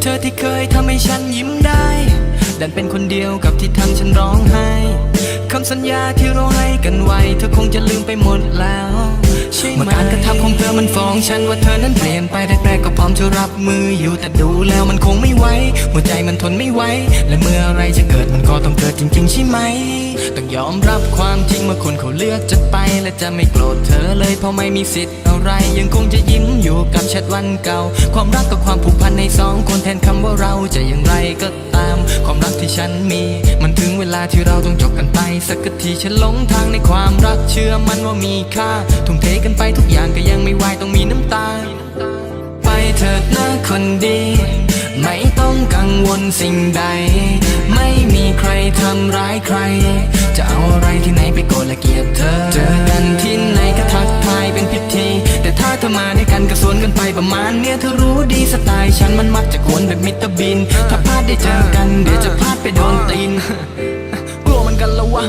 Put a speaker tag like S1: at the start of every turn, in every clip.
S1: เธอที่เคยทำให้ฉันยิ้มได้ ดันเป็นคนเดียวกับที่ทำฉันร้องไห้คำสัญญาที่เราให้กันไว้ เธอคงจะลืมไปหมดแล้ว ใช่ไหมเมื่อการกระทำของเธอมันฟ้องฉันว่าเธอนั้นเปลี่ยนไปแรกๆก็พร้อมจะรับมืออยู่แต่ดูแล้วมันคงไม่ไหวหัวใจมันทนไม่ไหวและเมื่ออะไรจะเกิดมันก็ต้องเกิดจริงๆใช่ไหมต้องยอมรับความจริงเมื่อคนเขาเลือกจะไป และจะไม่โกรธเธอเลยเพราะไม่มีสิทธิ์อะไร ยังคงจะยิ้มอยู่กับแชทวันเก่า ความรักกับความผูกพันในสองคนแทนคำว่าเราจะอย่างไรก็ตาม ความรักที่ฉันมีมัน เวลาที่เราต้องจบกันไป สักทีฉันหลงทางในความรักเชื่อมันว่ามีค่าทุ่มเทกันไปทุกอย่างก็ยังไม่ไหวต้องมีน้ำตา ไปเถิดนะคนดี ไม่ต้องกังวลสิ่งใด ไม่มีใครทำร้ายใคร จะเอาอะไรที่ไหนไปโกรธและเกลียดเธอ เจอกันที่ไหนก็ทักทายเป็นพิธี แต่ถ้าเธอมาด้วยกันก็สวนกันไปประมาณเนี้ยเธอรู้ดีสไตล์ฉันมันมักจะกวนแบบมิตรบิน ถ้าพลาดได้เจอกันเดี๋ยวจะพลาดไปโดนตีน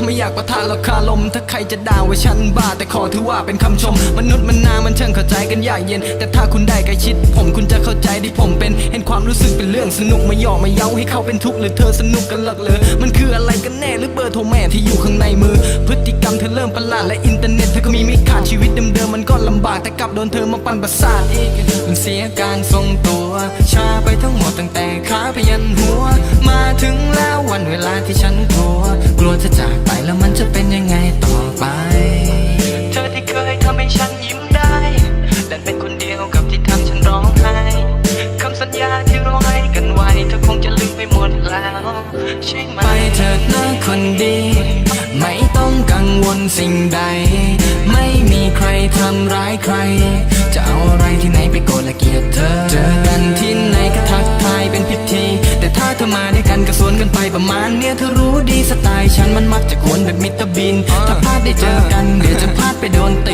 S1: ไม่อยากประทานราคาลม ถ้าใครจะด่าว่าฉันบ้า แต่ขอถือว่าเป็นคำชม มนุษย์มันนามันเชิงเข้าใจกันยากเย็น แต่ถ้าคุณได้ใกล้ชิด ผมคุณจะเข้าใจที่ผมเป็น เห็นความรู้สึกเป็นเรื่องสนุกไม่ย่อไม่เย้าให้เขาเป็นทุกข์หรือเธอสนุกกันหลักเลยมันคืออะไรกันแน่หรือเบอร์โทรแม่ที่อยู่ข้างในมือ พฤติกรรมเธอเริ่มประหลาดและอินเทอร์เน็ตเธอก็มีไม่ขาดชีวิตเดิมๆมันก็ลำบากแต่กลับโดนเธอมาปั่นประสาทอีกมันเสียการทรงตัวชาไปทั้งหมดตั้งแต่ขาไปยันหัว มาถึงแล้ววันเวลาที่ฉัน ลัวกลัวจะจากไปแล้วมันจะเป็นยังไงต่อไป เธอที่เคยทำให้ฉันยิ้มได้ดันเป็นคนเดียวกับที่ทำฉันร้องไห้คำสัญญาที่เราให้กันไว้ เธอคงจะลืมไปหมดแล้วใช่ไหมไปเถิดนะคนดี ไม่ต้องกังวลสิ่งใด ไม่มีใครทำร้ายใครจะเอาอะไร ปประมาณเนี้ยเธอรู้ดีสไตล์ฉันมันมักจะกวนแบบมิตรบิน ถ้าพลาดได้เจอกัน เดี๋ยวจะพลาดไปโดนตี